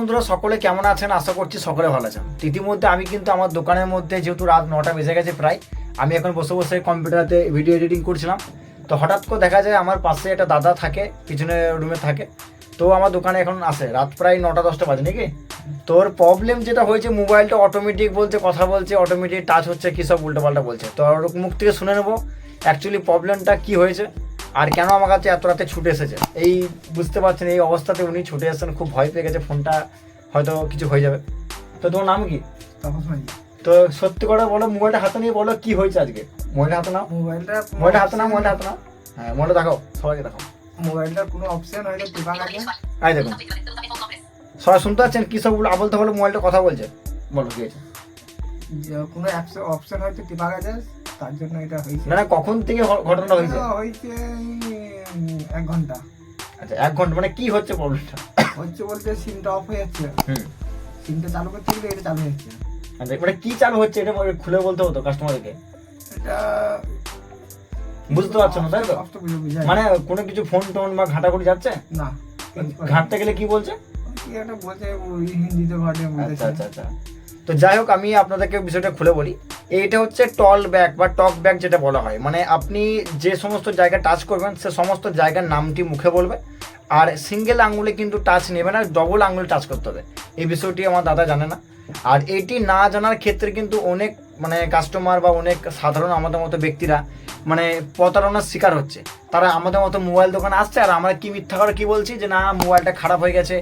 বন্ধুরা, সকলে কেমন আছেন? আশা করছি সকলে ভালো আছেন। ইতিমধ্যে আমি কিন্তু আমার দোকানের মধ্যে যেহেতু রাত নটা বেজে গেছে প্রায়, আমি এখন বসে বসে কম্পিউটারতে ভিডিও এডিটিং করছিলাম। তো হঠাৎ করে দেখা যায় আমার পাশে একটা দাদা থাকে, পিছনে রুমে থাকে। তো আমার দোকানে এখন আসে রাত প্রায় নটা দশটা বাজে নাকি? তোর প্রবলেম যেটা হয়েছে, মোবাইলটা অটোমেটিক বলছে, কথা বলছে অটোমেটিক টাচ হচ্ছে, কী সব উল্টোপাল্টা বলছে। তো ওর মুখ থেকে শুনে নেব অ্যাকচুয়ালি প্রবলেমটা কী হয়েছে? আর কেন আমার কাছে এত রাতে ছুটে এসেছে? এই বুঝতে পারছেন এই অবস্থাতে উনি ছুটে এসেছেন খুব ভয় পেয়ে গেছে ফোনটা হয়তো কিছু হয়ে যাবে। তো তোমার নাম কি? তো সত্যি করে বলো মোবাইলটা হাতে নিয়ে বলো কি হয়েছে আজকে? মোবাইলটা হাতে নাও। মোবাইলটা মোবাইলটা হাতে নাও মোবাইলটা হাতে নাও। হ্যাঁ মোবাইলটা দেখাও সবাইকে দেখাও। মোবাইলটার কোনো অপশন হয়তো টিপা লাগে আই দেখুন। সবাই শুনতে পাচ্ছেন কি সব আবল তাবল মোবাইলটা কথা বলছে? বলো কি হয়েছে? যে কোনো অপশন হয়তো টিপা গেছে তার জন্য এটা হয়েছে। না না কখন থেকে ঘটনাটা হয়েছে? হয়েছে এক ঘণ্টা। আচ্ছা এক ঘণ্টা মানে কি হচ্ছে প্রবলেমটা? হচ্ছে বলতে সিমটা অফ হয়ে যাচ্ছে। হুম। সিমটা চালু করতে গেলে এটা চালু হচ্ছে আচ্ছা মানে কি চালু হচ্ছে এটা খুলে বলতে হতো কাস্টমারকে এটা বুঝতে পারছ না তাই তো? মানে কোনো কিছু ফোন টোন বা ঘাটাঘুটি যাচ্ছে? না। ঘাটতে গেলে কি বলছে? কি একটা বলছে হিন্দিতে ঘটে আচ্ছা আচ্ছা আচ্ছা। তো যাই হোক, আমি আপনাদেরকে বিষয়টা খুলে বলি। এইটা হচ্ছে টল ব্যাগ বা টক ব্যাগ যেটা বলা হয়। মানে আপনি যে সমস্ত জায়গা টাচ করবেন, সে সমস্ত জায়গার নামটি মুখে বলবে। আর সিঙ্গেল আঙুলে কিন্তু টাচ নেবে না ডবল আঙুলে টাচ করতে হবে। এই বিষয়টি আমার দাদা জানে না। আর এটি না জানার ক্ষেত্রে কিন্তু অনেক মানে কাস্টমার বা অনেক সাধারণ আমাদের মতো ব্যক্তিরা মানে প্রতারণার শিকার হচ্ছে। তারা আমাদের মতো মোবাইল দোকানে আসছে, আর আমরা কি মিথ্যা করে কি বলছি? যে না মোবাইলটা খারাপ হয়ে গেছে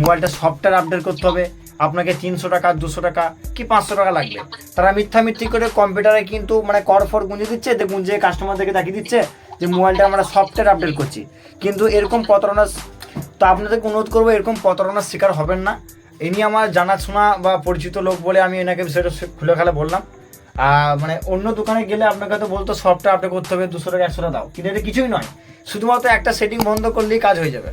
মোবাইলটা সফটওয়্যার আপডেট করতে হবে। আপনাকে তিনশো টাকা, দুশো টাকা কি পাঁচশো টাকা লাগবে? তারা মিথ্যা মিথ্যি করে কম্পিউটারে কিন্তু মানে কর ফর গুঁজে দিচ্ছে, যে গুঁজে কাস্টমারদেরকে দেখিয়ে দিচ্ছে যে মোবাইলটা আমরা সফটওয়্যার আপডেট করছি। কিন্তু এরকম প্রতারণা তো আপনাদেরকে অনুরোধ করব, এরকম প্রতারণার শিকার হবেন না। ইনি আমার জানাশোনা বা পরিচিত লোক বলে আমি এনাকে বিষয়টা খুলে খেলে বললাম। মানে অন্য দোকানে গেলে আপনাকে তো বলতো সফটওয়্যার আপডেট করতে হবে, দুশো টাকা, একশো টাকা দাও। কিন্তু এটা কিছুই নয়। শুধুমাত্র একটা সেটিং বন্ধ করলেই কাজ হয়ে যাবে।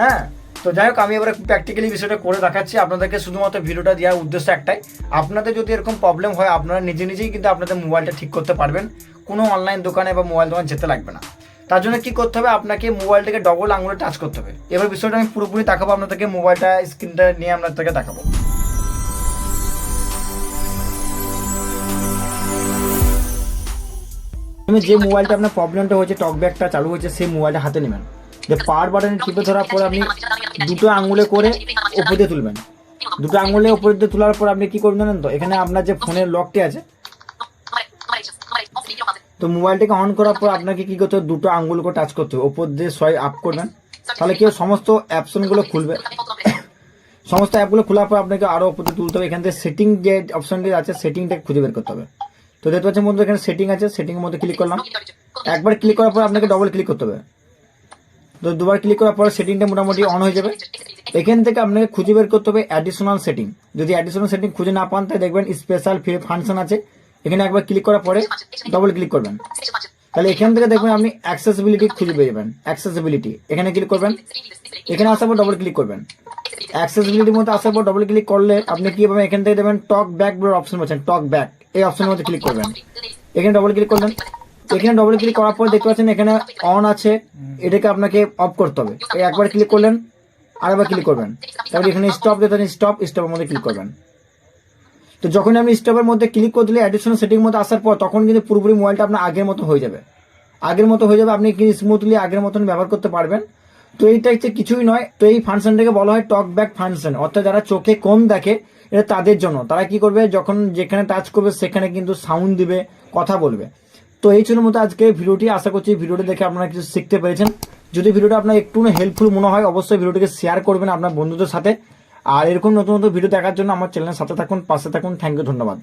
হ্যাঁ? তো যাই হোক, আমি এবারে প্র্যাকটিক্যালি বিষয়টা করে দেখাচ্ছি। আপনাদেরকে শুধুমাত্র ভিডিওটা দেওয়ার উদ্দেশ্য একটাই। আপনাদের যদি এরকম প্রবলেম হয়, আপনারা নিজে নিজেই কিন্তু আপনাদের মোবাইলটা ঠিক করতে পারবেন। কোনো অনলাইন দোকানে বা মোবাইল দোকানে যেতে লাগবে না। তার জন্য কী করতে হবে? আপনাকে মোবাইলটাকে ডবল আঙুলে টাচ করতে হবে। এবার বিষয়টা আমি পুরোপুরি দেখাবো, আপনাদেরকে মোবাইলটা স্ক্রিনটা নিয়ে আপনাদেরকে দেখাবো। যে মোবাইলটা আপনার প্রবলেমটা হয়েছে টক ব্যাগটা চালু হয়েছে, সেই মোবাইলটা হাতে নেবেন। যে পাওয়ার বাটনে টিপে ধরার পর আপনি দুটো আঙুলে করে উপর দিয়ে তুলবেন। দুটো আঙুলে উপর দিয়ে তোলার পর আপনি কি করবেন জানেন তো? এখানে আপনার যে ফোনের লকটি আছে, তো মোবাইলটাকে অন করার পর আপনাকে কি করতে হবে? দুটো আঙুল করে টাচ করতে হবে। ওপর দিয়ে সোয়াইপ আপ করবেন। তাহলে কি সমস্ত অ্যাপশনগুলো খুলবে। সমস্ত অ্যাপগুলো খোলার পর আপনাকে আরও দিয়ে তুলতে হবে। এখান থেকে সেটিং যে অপশনটি আছে সেটিংটাকে খুঁজে বের করতে হবে। তো দেখতে পাচ্ছেন বন্ধু এখানে সেটিং আছে। সেটিং এর মধ্যে ক্লিক করলাম। একবার ক্লিক করার পর আপনাকে ডবল ক্লিক করতে হবে। তো দুবার ক্লিক করার পর সেটিংটা মোটামুটি অন হয়ে যাবে। এখান থেকে আপনাকে খুঁজে বের করতে হবে অ্যাডিশনাল সেটিং যদি অ্যাডিশনাল সেটিং খুঁজে না পান, তাহলে দেখবেন স্পেশাল ফাংশন আছে। এখানে একবার ক্লিক করার পরে ডবল ক্লিক করবেন। তাহলে এখান থেকে দেখবেন আপনি অ্যাক্সেসিবিলিটি খুঁজে পেয়ে যাবেন। অ্যাক্সেসিবিলিটি এখানে ক্লিক করবেন। এখানে আসার পর ডবল ক্লিক করবেন। অ্যাক্সেসিবিলিটির মধ্যে আসার পর ডবল ক্লিক করলে আপনি কি পাবেন? এখান থেকে দেবেন টক ব্যাক বলে অপশন পাচ্ছেন। টক ব্যাক এই অপশনের মধ্যে ক্লিক করবেন। এখানে ডবল ক্লিক করলেন। এখানে ডবল ক্লিক করার পর দেখতে পাচ্ছেন এখানে অন আছে। এটাকে আপনাকে অফ করতে হবে। একবার ক্লিক করলেন, আরেকবার ক্লিক করবেন। তারপরে এখানে স্টপ দিতে স্টপ স্টপের মধ্যে ক্লিক করবেন। তো যখন আপনি স্টপের মধ্যে ক্লিক করে দিলে অ্যাডিশনাল সেটিং মধ্যে আসার পর তখন কিন্তু পুরোপুরি মোবাইলটা আপনার আগের মতো হয়ে যাবে। আগের মতো হয়ে যাবে, আপনি কিন্তু স্মুথলি আগের মতন ব্যবহার করতে পারবেন। তো এইটা হচ্ছে কিছুই নয়। তো এই ফাংশনটাকে বলা হয় টক ব্যাক ফাংশন অর্থাৎ যারা চোখে কম দেখে, এটা তাদের জন্য। তারা কি করবে? যখন যেখানে টাচ করবে, সেখানে কিন্তু সাউন্ড দিবে, কথা বলবে। তো এই ছিল মতো আজকে ভিডিওটি। আশা করছি ভিডিওটি দেখে আপনারা কিছু শিখতে পেরেছেন। যদি ভিডিওটা আপনার একটু হেল্পফুল মনে হয়, অবশ্যই ভিডিওটিকে শেয়ার করবেন আপনার বন্ধুদের সাথে। আর এরকম নতুন নতুন ভিডিও দেখার জন্য আমার চ্যানেলের সাথে থাকুন, পাশে থাকুন। থ্যাংক ইউ ধন্যবাদ।